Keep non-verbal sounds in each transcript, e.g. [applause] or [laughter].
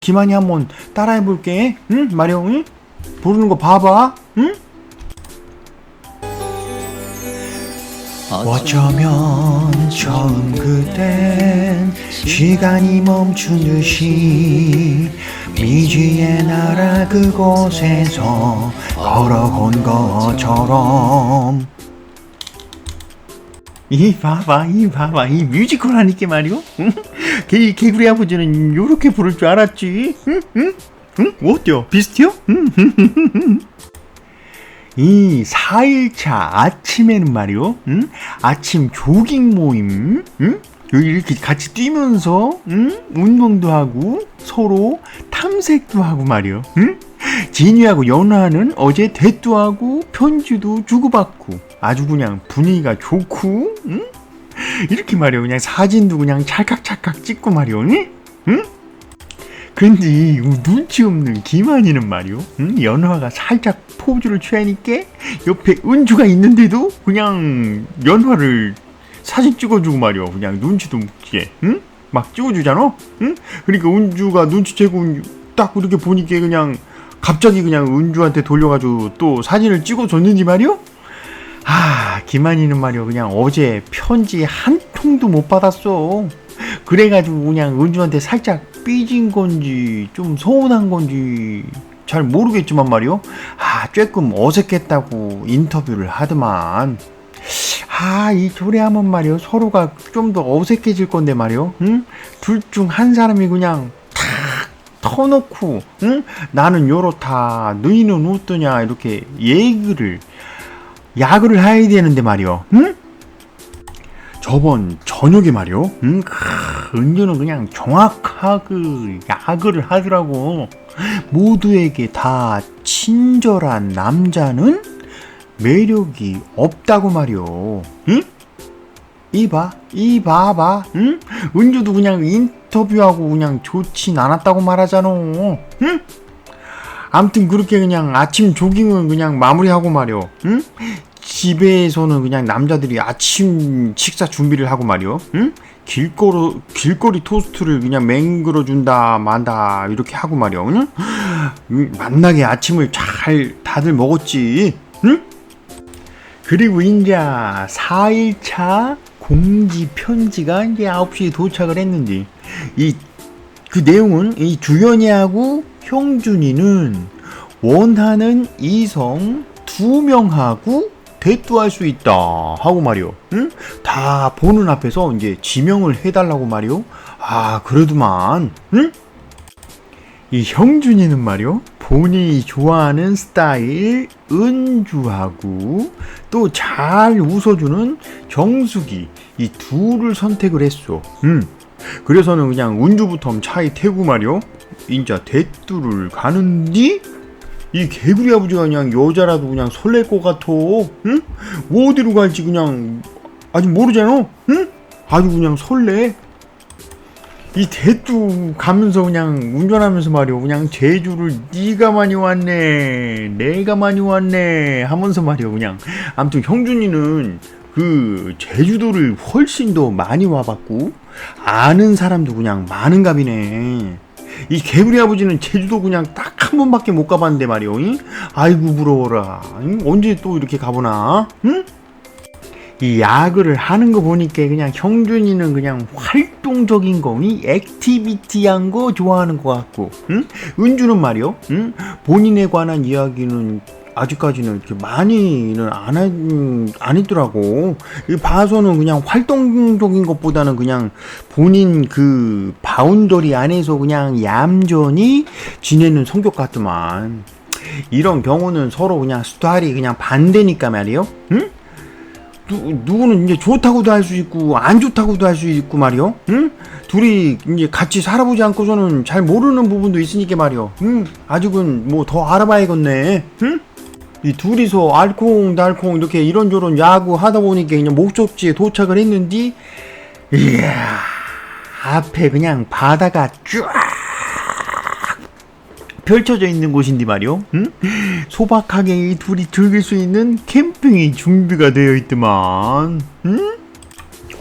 기만이 한번 따라해 볼게. 응? 마리오, 응? 부르는 거 봐봐. 응? 어쩌면 처음 그땐 시간이 멈춘 듯이 미지의 나라 그곳에서 걸어온 것처럼 이 봐봐 이 봐봐 이 뮤지컬 하니까 말이오 응? 개, 개구리 아버지는 요렇게 부를 줄 알았지 응? 응? 응? 어때요? 비슷해요? 응? 이 4일차 아침에는 말이요, 응? 아침 조깅 모임, 응? 이렇게 같이 뛰면서, 응? 운동도 하고, 서로 탐색도 하고 말이요, 응? 진이하고 연하는 어제 대도 하고, 편지도 주고받고, 아주 그냥 분위기가 좋고, 응? 이렇게 말이요, 그냥 사진도 그냥 찰칵찰칵 찍고 말이요, 응? 응? 근데 이 눈치 없는 김한이는 말이요, 응? 연화가 살짝 포즈를 취하니까 옆에 은주가 있는데도 그냥 연화를 사진 찍어주고 말이요, 그냥 눈치도 없게, 응? 막 찍어주잖아, 응? 그러니까 은주가 눈치채고 딱 이렇게 보니까 그냥 갑자기 그냥 은주한테 돌려가지고 또 사진을 찍어줬는지 말이요. 아, 김한이는 말이요, 그냥 어제 편지 한 통도 못 받았어. 그래가지고 그냥 은주한테 살짝 삐진 건지 좀 서운한 건지 잘 모르겠지만 말이요. 아, 조금 어색했다고 인터뷰를 하더만. 아, 이 조례하면 말이요. 서로가 좀 더 어색해질 건데 말이요. 응? 둘 중 한 사람이 그냥 탁 터놓고, 응? 나는 요렇다. 너희는 어떠냐. 이렇게 얘기를, 야구를 해야 되는데 말이요. 응? 저번 저녁에 말이요. 응? 크, 은주는 그냥 정확하게 야구를 하더라고. 모두에게 다 친절한 남자는 매력이 없다고 말이요. 응? 이봐, 이 봐봐, 응? 은주도 그냥 인터뷰하고 그냥 좋진 않았다고 말하잖아. 응? 암튼 그렇게 그냥 아침 조깅은 그냥 마무리하고 말이요. 응? 집에서는 그냥 남자들이 아침 식사 준비를 하고 말이요. 응? 길거리 길거리 토스트를 그냥 맹글어 준다 만다 이렇게 하고 말이요. 응? 응, 만나게 아침을 잘 다들 먹었지. 응? 그리고 이제 4일차 공지 편지가 이제 9시에 도착을 했는지 이 그 내용은 이 주연이하고 형준이는 원하는 이성 두 명하고 대뚜할 수 있다 하고 말이요. 응? 다 보는 앞에서 이제 지명을 해달라고 말이요. 아 그래도만, 응? 이 형준이는 말이요. 본인이 좋아하는 스타일 은주하고 또 잘 웃어주는 정수기 이 둘을 선택을 했어. 음. 그래서는 그냥 은주부터 차에 태고 말이요. 인자 대뚜를 가는디 이 개구리 아버지가 그냥 여자라도 그냥 설렐 것 같아. 응? 어디로 갈지 그냥 아직 모르잖아. 응? 아주 그냥 설레. 이 대뚜 가면서 그냥 운전하면서 말이오 그냥 제주를 네가 많이 왔네 내가 많이 왔네 하면서 말이오 그냥 아무튼 형준이는 그 제주도를 훨씬 더 많이 와봤고 아는 사람도 그냥 많은 갑이네 이 개구리 아버지는 제주도 그냥 딱 한 번밖에 못 가봤는데 말이오 잉? 아이고 부러워라 잉? 언제 또 이렇게 가보나 응? 이 야구를 하는 거 보니까 그냥 형준이는 그냥 활동적인 거, 이 액티비티한 거 좋아하는 것 같고, 응? 은주는 말이요, 응? 본인에 관한 이야기는 아직까지는 이렇게 많이는 안, 하, 안 했더라고. 이 봐서는 그냥 활동적인 것보다는 그냥 본인 그 바운더리 안에서 그냥 얌전히 지내는 성격 같더만. 이런 경우는 서로 그냥 스타일이 그냥 반대니까 말이요, 응? 누, 누구는 이제 좋다고도 할 수 있고 안 좋다고도 할 수 있고 말이요. 응? 둘이 이제 같이 살아보지 않고서는 잘 모르는 부분도 있으니까 말이요. 응? 아직은 뭐 더 알아봐야겠네. 응? 이 둘이서 알콩달콩 이렇게 이런저런 야구 하다 보니까 그냥 목적지에 도착을 했는데 이야 앞에 그냥 바다가 쫙 펼쳐져 있는 곳인데 말이요. 응? 소박하게 이 둘이 즐길 수 있는 캠핑이 준비가 되어 있더만. 응?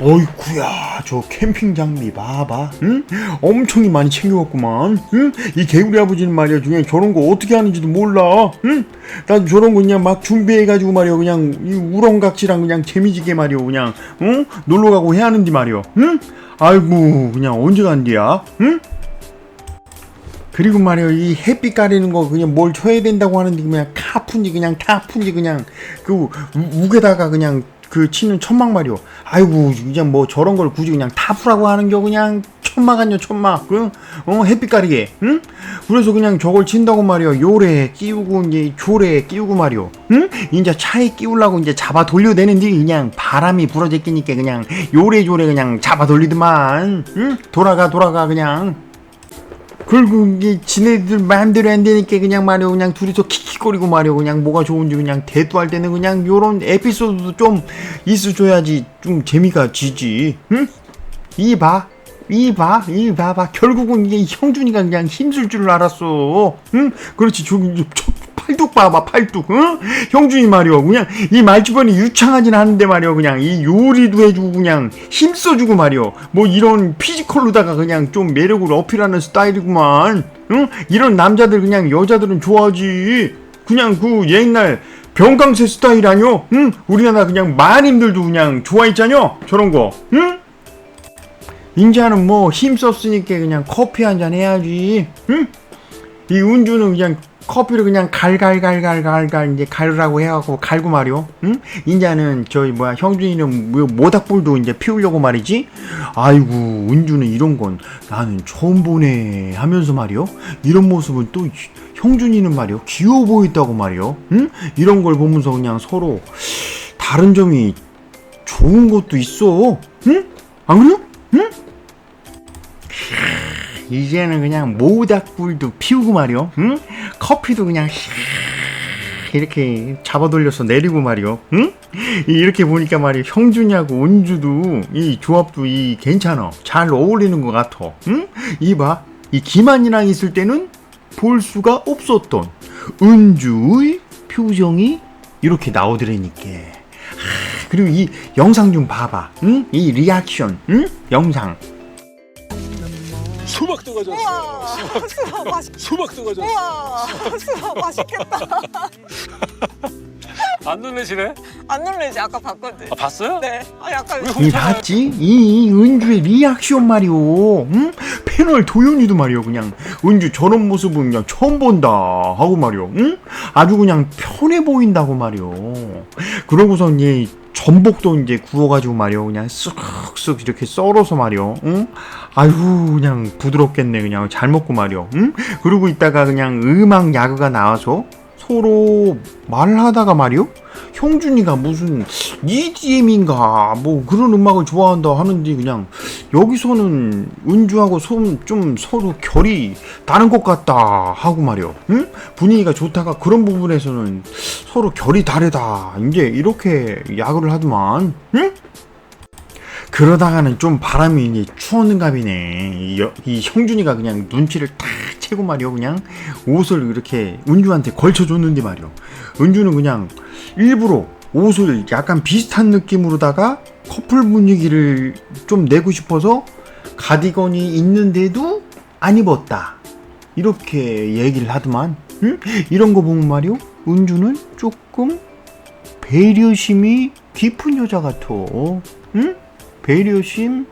어이쿠야 저 캠핑 장비 봐봐 응? 엄청 많이 챙겨왔구만 응? 이 개구리 아버지는 말이야 그냥 저런 거 어떻게 하는지도 몰라 응? 난 저런 거 그냥 막 준비해가지고 말이야 그냥 이 우렁각시랑 그냥 재미지게 말이야 그냥 응? 놀러가고 해야 하는데 말이야 응? 아이고 그냥 언제 간디야 응? 그리고 말이야 이 햇빛 가리는 거 그냥 뭘 쳐야 된다고 하는데 그냥 카푼지 그냥 타푼지 그냥 그 우- 우게다가 그냥 그 치는 천막 말이요 아이고 그냥 뭐 저런 걸 굳이 그냥 타프라고 하는 겨 그냥. 천막 아니야 천막. 그 어, 햇빛 가리게 응? 그래서 그냥 저걸 친다고 말이요 요래 끼우고 이제 조래 끼우고 말이요 응? 이제 차에 끼우려고 이제 잡아 돌려대는데 그냥 바람이 불어제끼니까 그냥 요래조래 그냥 잡아 돌리더만. 응? 돌아가 돌아가 그냥 그리고 이게 지네들 마음대로 안 되니까 그냥 말이야 그냥 둘이서 킥킥거리고 말이야 그냥 뭐가 좋은지 그냥 대두할 때는 그냥 요런 에피소드도 좀 있어줘야지 좀 재미가 지지. 응? 이봐. 이봐. 이 봐봐. 결국은 이게 형준이가 그냥 힘쓸 줄 알았어. 응? 그렇지. 저, 저 팔뚝 봐봐 팔뚝 응? 형준이 말이야 그냥 이 말주변이 유창하진 않은데 말이야 그냥 이 요리도 해주고 그냥 힘써주고 말이야 뭐 이런 피지컬로다가 그냥 좀 매력을 어필하는 스타일이구만 응? 이런 남자들 그냥 여자들은 좋아하지 그냥 그 옛날 병강세 스타일 아니요 응? 우리나라 그냥 마님들도 그냥 좋아했잖여 저런 거 응? 인자는 뭐 힘썼으니까 그냥 커피 한 잔 해야지 응? 이 은주는 그냥 커피를 그냥 갈갈갈갈갈갈 이제 갈으라고 해갖고 갈고 말이요. 응? 인자는 저희 뭐야 형준이는 뭐 모닥불도 이제 피우려고 말이지. 아이고 은주는 이런 건 나는 처음 보네 하면서 말이요. 이런 모습은 또 형준이는 말이요 귀여워 보인다고 말이요. 응? 이런 걸 보면서 그냥 서로 다른 점이 좋은 것도 있어. 응? 안 그래요? 응? 이제는 그냥 모닥불도 피우고 말이요. 응? 커피도 그냥 이렇게 잡아 돌려서 내리고 말이요. 응? 이렇게 보니까 말이야 형준이하고 은주도 이 조합도 이 괜찮아. 잘 어울리는 것 같아. 응? 이봐 이 김한이랑 있을 때는 볼 수가 없었던 은주의 표정이 이렇게 나오더라니까. 하, 그리고 이 영상 좀 봐봐. 응? 이 리액션. 응? 영상. 수박도 가져왔어요. 우와 수박 맛있 수박도 가져왔어요. 우와 수박 맛있겠다 [laughs] 안 놀래시네? 안 놀래지 아까 봤거든 아, 봤어요? 네 아, 약간 왜 이? 봤지? 이 은주의 리액션 말이오. 응? 패널 도현이도 말이오. 그냥 은주 저런 모습은 그냥 처음 본다 하고 말이오. 응? 아주 그냥 편해 보인다고 말이오. 그러고선 얘 전복도 이제 구워가지고 말이오. 그냥 쓱쓱 이렇게 썰어서 말이오. 응? 아유 그냥 부드럽겠네 그냥 잘 먹고 말이오. 응? 그러고 있다가 그냥 음악 야그가 나와서 서로 말하다가 말이오. 형준이가 무슨 EDM인가 뭐 그런 음악을 좋아한다 하는데 그냥 여기서는 은주하고 좀, 좀 서로 결이 다른 것 같다 하고 말이요. 응? 분위기가 좋다가 그런 부분에서는 서로 결이 다르다. 이제 이렇게 야구를 하더만. 응? 그러다가는 좀 바람이 이제 추웠는갑이네. 이, 여- 이 형준이가 그냥 눈치를 탁 채고 말이요. 그냥 옷을 이렇게 은주한테 걸쳐줬는데 말이요. 은주는 그냥 일부러 옷을 약간 비슷한 느낌으로다가 커플 분위기를 좀 내고 싶어서 가디건이 있는데도 안 입었다. 이렇게 얘기를 하더만. 응? 이런 거 보면 말이요. 은주는 조금 배려심이 깊은 여자 같아. 응? 배려심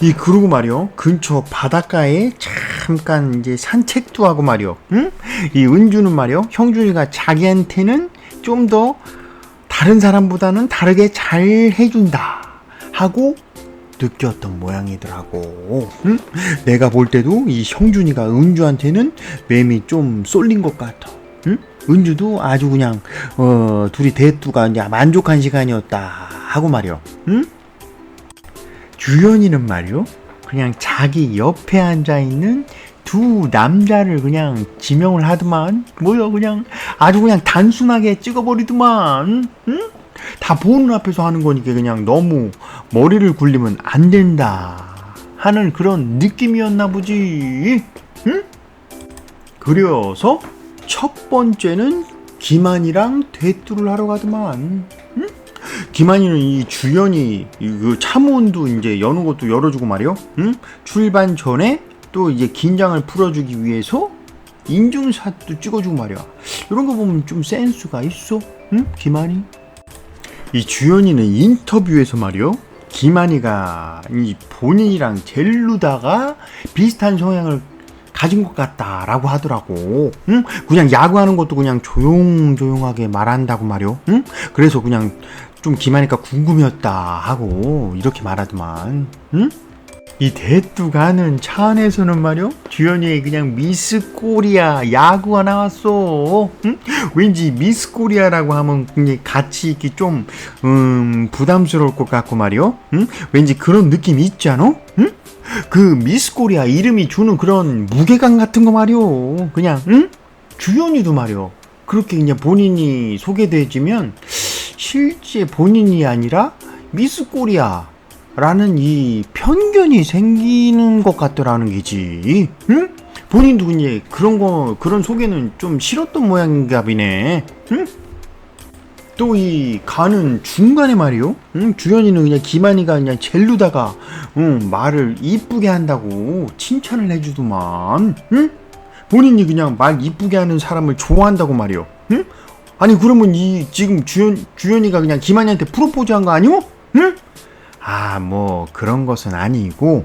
이 그러고 말이요 근처 바닷가에 잠깐 이제 산책도 하고 말이요 응? 이 은주는 말이요 형준이가 자기한테는 좀 더 다른 사람보다는 다르게 잘 해준다 하고 느꼈던 모양이더라고 응? 내가 볼 때도 이 형준이가 은주한테는 맴이 좀 쏠린 것 같아 응? 은주도 아주 그냥 어 둘이 대뚜가 이제 만족한 시간이었다 하고 말이요 응? 주연이는 말이요. 그냥 자기 옆에 앉아 있는 두 남자를 그냥 지명을 하더만 뭐야 그냥 아주 그냥 단순하게 찍어버리더만 응? 다 보는 앞에서 하는 거니까 그냥 너무 머리를 굴리면 안 된다 하는 그런 느낌이었나 보지 응? 그래서 첫 번째는 김한이랑 대뚜를 하러 가더만 응? 김한이는 이 주연이 이그 차문도 이제 여는 것도 열어주고 말이요. 응? 출발 전에 또 이제 긴장을 풀어주기 위해서 인증샷도 찍어주고 말이야. 이런 거 보면 좀 센스가 있어. 응? 김한이. 이 주연이는 인터뷰에서 말이요. 김한이가 이 본인이랑 젤루다가 비슷한 성향을 가진 것 같다라고 하더라고. 응? 그냥 야구하는 것도 그냥 조용조용하게 말한다고 말이요. 응? 그래서 그냥 좀 김하니까 궁금했다 하고 이렇게 말하더만. 응? 이 대뚜가는 차 안에서는 말이요 주연이의 그냥 미스 코리아 야구가 나왔어 응? 왠지 미스 코리아라고 하면 같이 있기 좀 음, 부담스러울 것 같고 말이요 응? 왠지 그런 느낌이 있지 않아? 응? 그 미스 코리아 이름이 주는 그런 무게감 같은 거 말이요 그냥 응? 주연이도 말이요 그렇게 그냥 본인이 소개되지면 실제 본인이 아니라 미스 코리아 라는 이 편견이 생기는 것 같더라는 게지. 응? 본인도 이제 그런 거 그런 소개는 좀 싫었던 모양인가 비네. 응? 또 이 가는 중간에 말이요. 응? 주연이는 그냥 김한이가 그냥 젤루다가 응, 말을 이쁘게 한다고 칭찬을 해주더만. 응? 본인이 그냥 말 이쁘게 하는 사람을 좋아한다고 말이요. 응? 아니 그러면 이 지금 주연 주연이가 그냥 김한이한테 프로포즈 한 거 아니오? 응? 아, 뭐 그런 것은 아니고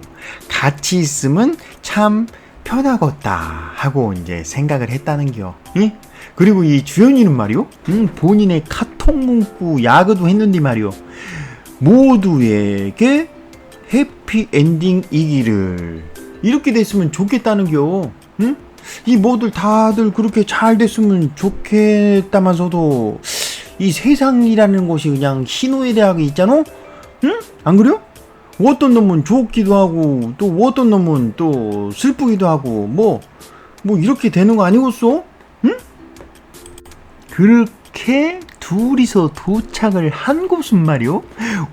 같이 있으면 참 편하겠다 하고 이제 생각을 했다는겨. 응? 그리고 이 주연이는 말이요, 응, 본인의 카톡 문구 야그도 했는데 말이요, 모두에게 해피 엔딩이기를 이렇게 됐으면 좋겠다는겨. 응? 이 모두 다들 그렇게 잘 됐으면 좋겠다면서도 이 세상이라는 곳이 그냥 희노애 대학에 있잖아. 응? 안 그래요? 어떤 놈은 좋기도 하고 또 어떤 놈은 또 슬프기도 하고 뭐뭐 이렇게 되는 거 아니겠어? 응? 그렇게 둘이서 도착을 한 곳은 말이요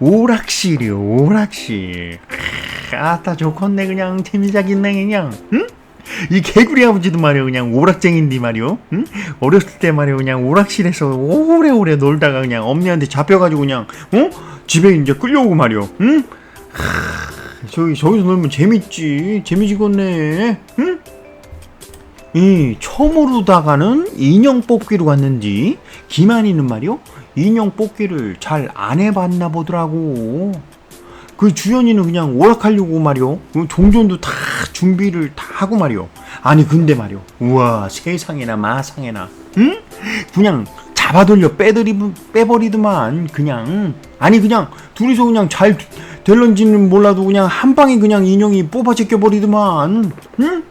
오락실이요 오락실 크, 아따 좋겠네 그냥 재미자겠네 그냥 응? 이 개구리 아버지도 말이요 그냥 오락쟁인데 말이요 응? 어렸을 때 말이요 그냥 오락실에서 오래오래 놀다가 그냥 엄니한테 잡혀가지고 그냥 어? 집에 이제 끌려오고 말이요 응? 하, 저기 저기서 놀면 재밌지 재미지겠네 응? 이 처음으로다가는 인형 뽑기로 갔는지 김한이는 말이요 인형 뽑기를 잘 안 해봤나 보더라고 그 주연이는 그냥 오락하려고 말이요. 그 종전도 다 준비를 다 하고 말이요. 아니 근데 말이요. 우와 세상에나 마상에나. 응? 그냥 잡아돌려 빼드리 빼버리더만 그냥. 아니 그냥 둘이서 그냥 잘 될런지는 몰라도 그냥 한 방에 그냥 인형이 뽑아 제껴 버리더만. 응?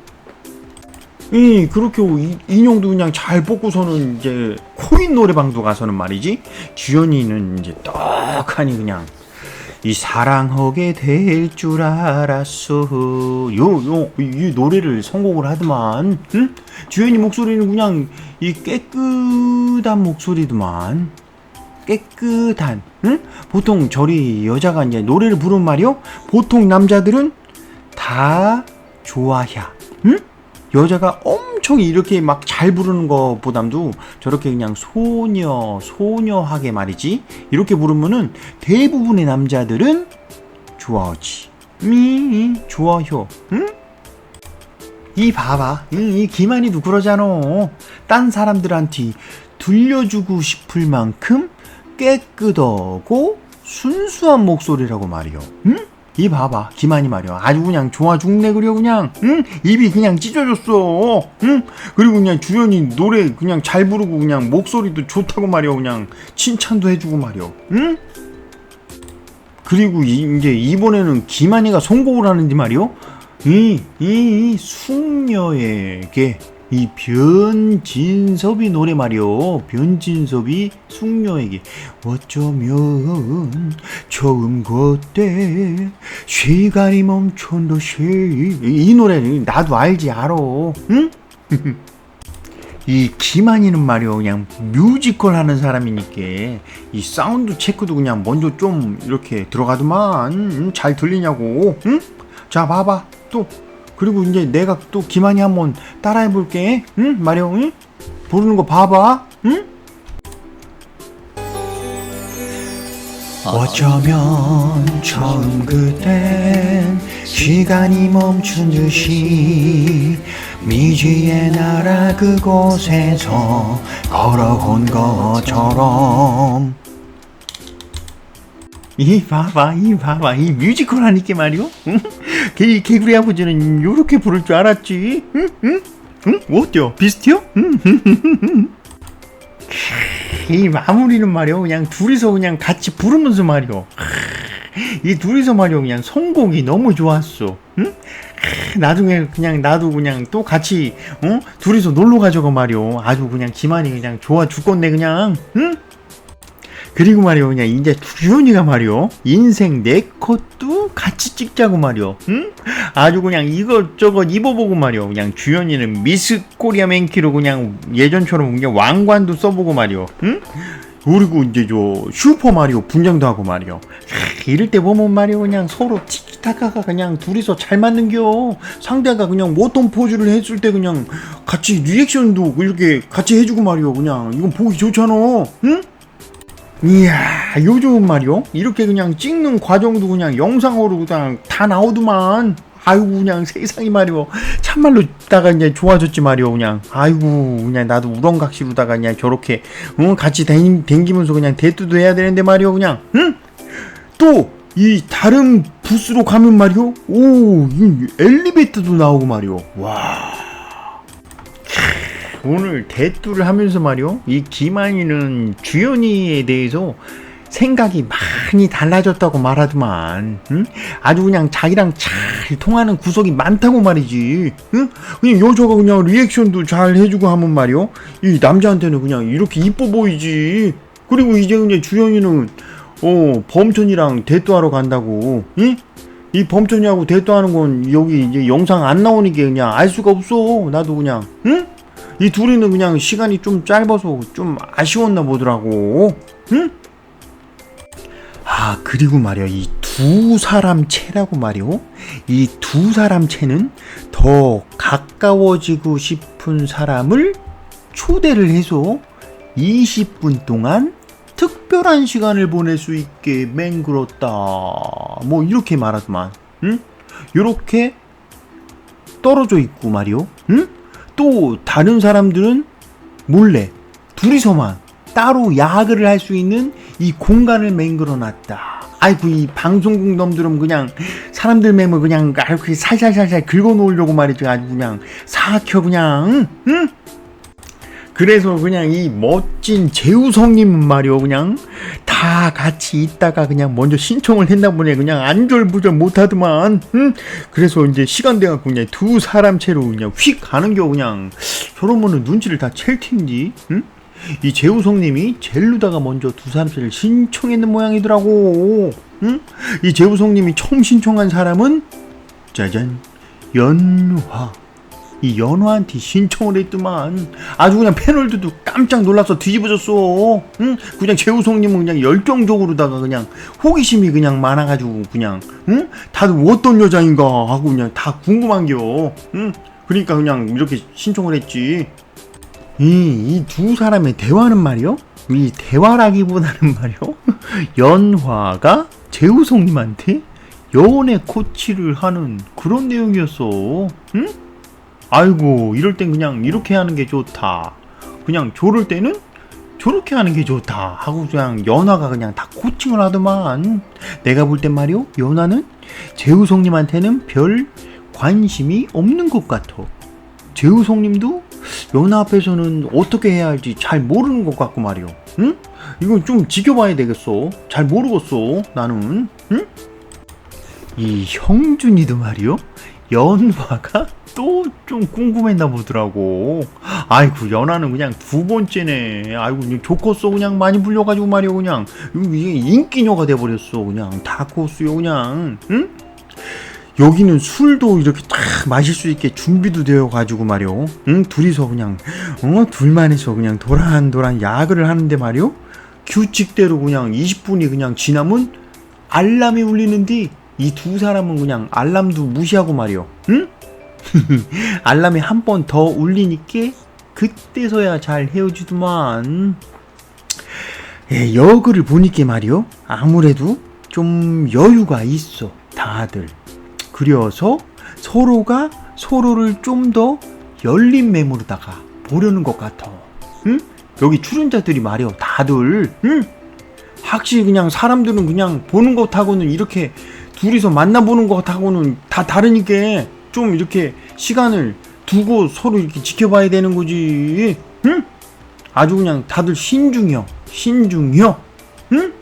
이 그렇게 이- 인형도 그냥 잘 뽑고서는 이제 코인 노래방도 가서는 말이지. 주연이는 이제 떡하니 그냥 이 사랑하게 될 줄 알았어 요 요 이 노래를 선곡을 하더만 응? 주연이 목소리는 그냥 이 깨끗한 목소리더만 깨끗한 응? 보통 저리 여자가 이제 노래를 부르는 말이요 보통 남자들은 다 좋아야 응? 여자가 엄청 이렇게 막 잘 부르는 것보담도 저렇게 그냥 소녀 소녀하게 말이지. 이렇게 부르면은 대부분의 남자들은 좋아하지. 미 좋아요 응? 이 봐봐. 응, 이 김한이도 그러잖아. 딴 사람들한테 들려주고 싶을 만큼 깨끗하고 순수한 목소리라고 말이요. 응? 이 봐봐. 김한이 말이야. 아주 그냥 좋아 죽네 그려 그냥. 응? 입이 그냥 찢어졌어. 응? 그리고 그냥 주연이 노래 그냥 잘 부르고 그냥 목소리도 좋다고 말이야. 그냥 칭찬도 해주고 말이야. 응? 그리고 이, 이제 이번에는 김한이가 선곡을 하는데 말이요 이, 이, 이 숙녀에게 이 변진섭이 노래 말이요 변진섭이 숙녀에게 어쩌면 처음 그때 시간이 멈춘 듯이 이 노래는 나도 알지 알아 응? [laughs] 이 김한이는 말이요 그냥 뮤지컬 하는 사람이니까. 이 사운드 체크도 그냥 먼저 좀 이렇게 들어가더만. 응? 잘 들리냐고. 응? 자 봐봐. 또 그리고 이제 내가 또 김한이 한번 따라해 볼게 응? 말이요 응? 부르는 거 봐봐 응? 어쩌면 처음 그땐 시간이 멈춘 듯이 미지의 나라 그곳에서 걸어온 것처럼 이 봐봐 이 봐봐 이 뮤지컬 하니까 말이오 응? 개, 개구리 아버지는 요렇게 부를 줄 알았지 응? 응? 응? 어때요? 비슷해요? 응? 이 마무리는 말이오 그냥 둘이서 그냥 같이 부르면서 말이오 이 둘이서 말이오 그냥 선곡이 너무 좋았어 응? 나중에 그냥 나도 그냥 또 같이 어? 둘이서 놀러 가자고 말이오 아주 그냥 기만이 그냥 좋아 죽겠네 그냥 응? 그리고 말이오 그냥 이제 주연이가 말이오 인생 네 컷도 같이 찍자고 말이오 응? 아주 그냥 이것저것 입어보고 말이오 그냥 주연이는 미스 코리아 맨키로 그냥 예전처럼 그냥 왕관도 써보고 말이오 응? 그리고 이제 저 슈퍼 마리오 분장도 하고 말이오 하, 이럴 때 보면 말이오 그냥 서로 티키타카가 그냥 둘이서 잘 맞는겨. 상대가 그냥 어떤 포즈를 했을 때 그냥 같이 리액션도 이렇게 같이 해주고 말이오 그냥 이건 보기 좋잖아. 응? 이야 요즘 말이요? 이렇게 그냥 찍는 과정도 그냥 영상으로 그냥 다 나오더만. 아이고 그냥 세상이 말이요. 참말로 다가 이제 좋아졌지 말이요 그냥. 아이고 그냥 나도 우렁각시로다가 그냥 저렇게 응 같이 댕, 댕기면서 그냥 대뚜도 해야 되는데 말이요 그냥. 응또 이 다른 부스로 가면 말이요? 오이 엘리베이터도 나오고 말이요. 와 오늘 대뚜를 하면서 말이요 이 김한이는 주연이에 대해서 생각이 많이 달라졌다고 말하더만 응? 아주 그냥 자기랑 잘 통하는 구석이 많다고 말이지 응? 그냥 여자가 그냥 리액션도 잘 해주고 하면 말이요 이 남자한테는 그냥 이렇게 이뻐 보이지 그리고 이제 그냥 주연이는 어 범천이랑 대뚜하러 간다고 응? 이 범천이하고 대뚜하는 건 여기 이제 영상 안 나오니까 그냥 알 수가 없어 나도 그냥 응? 이 둘이는 그냥 시간이 좀 짧아서 좀 아쉬웠나 보더라고. 응? 아 그리고 말이야 이 두 사람 채라고 말이오. 이 두 사람 채는 더 가까워지고 싶은 사람을 초대를 해서 20분 동안 특별한 시간을 보낼 수 있게 맹글었다. 뭐 이렇게 말하더만. 응? 요렇게 떨어져 있고 말이오. 응? 또 다른 사람들은 몰래 둘이서만 따로 야학을 할 수 있는 이 공간을 맹글어 놨다. 아이고 이 방송국 놈들은 그냥 사람들 맴을 그냥 아이고 살살살살 긁어 놓으려고 말이지 아주 그냥 사켜 그냥 응? 그래서 그냥 이 멋진 재우성님 말이요 그냥 다 같이 있다가 그냥 먼저 신청을 했나 보네 그냥 안절부절 못하더만 응? 그래서 이제 시간 돼갖고 그냥 두 사람 채로 그냥 휙 가는 겨 그냥 저러면은 눈치를 다 챌 텐디 응? 이 재우성님이 젤루다가 먼저 두 사람 채를 신청했는 모양이더라고 응? 이 재우성님이 처음 신청한 사람은 짜잔 연화 이 연화한테 신청을 했더만. 아주 그냥 패널들도 깜짝 놀라서 뒤집어졌어. 응? 그냥 재우성님은 그냥 열정적으로다가 그냥 호기심이 그냥 많아가지고 그냥 응? 다들 어떤 여자인가 하고 그냥 다 궁금한겨. 응? 그러니까 그냥 이렇게 신청을 했지. 이이두 사람의 대화는 말이요? 이 대화라기보다는 [laughs] 말이요? 연화가 재우성님한테 연애 코치를 하는 그런 내용이었어. 응? 아이고 이럴 땐 그냥 이렇게 하는 게 좋다. 그냥 조를 때는 저렇게 하는 게 좋다. 하고 그냥 연화가 그냥 다 코칭을 하더만. 내가 볼 땐 말이요 연화는 재우성님한테는 별 관심이 없는 것 같아 재우성님도 연화 앞에서는 어떻게 해야 할지 잘 모르는 것 같고 말이요 응? 이건 좀 지켜봐야 되겠어. 잘 모르겠어 나는. 응? 이 형준이도 말이요 연화가 또 좀 궁금했나 보더라고. 아이고 연하는 그냥 두 번째네. 아이고 좋겠어 그냥 많이 불려가지고 말이야 그냥 인기녀가 돼버렸어 그냥 다 코스요 그냥 응? 여기는 술도 이렇게 딱 마실 수 있게 준비도 되어 가지고 말이요. 응 둘이서 그냥 어 둘만이서 그냥 도란도란 야근을 하는데 말이요. 규칙대로 그냥 20분이 그냥 지나면 알람이 울리는데 이 두 사람은 그냥 알람도 무시하고 말이요. 응? [laughs] 알람이 한 번 더 울리니까 그때서야 잘 헤어지더만. 예, 여그를 보니까 말이요. 아무래도 좀 여유가 있어. 다들. 그려서 서로가 서로를 좀 더 열린 매물로다가 보려는 것 같아. 응? 여기 출연자들이 말이요. 다들. 응? 확실히 그냥 사람들은 그냥 보는 것하고는 이렇게 둘이서 만나보는 것하고는 다 다르니까 좀 이렇게 시간을 두고 서로 이렇게 지켜봐야 되는 거지. 응? 아주 그냥 다들 신중혀. 신중혀. 응?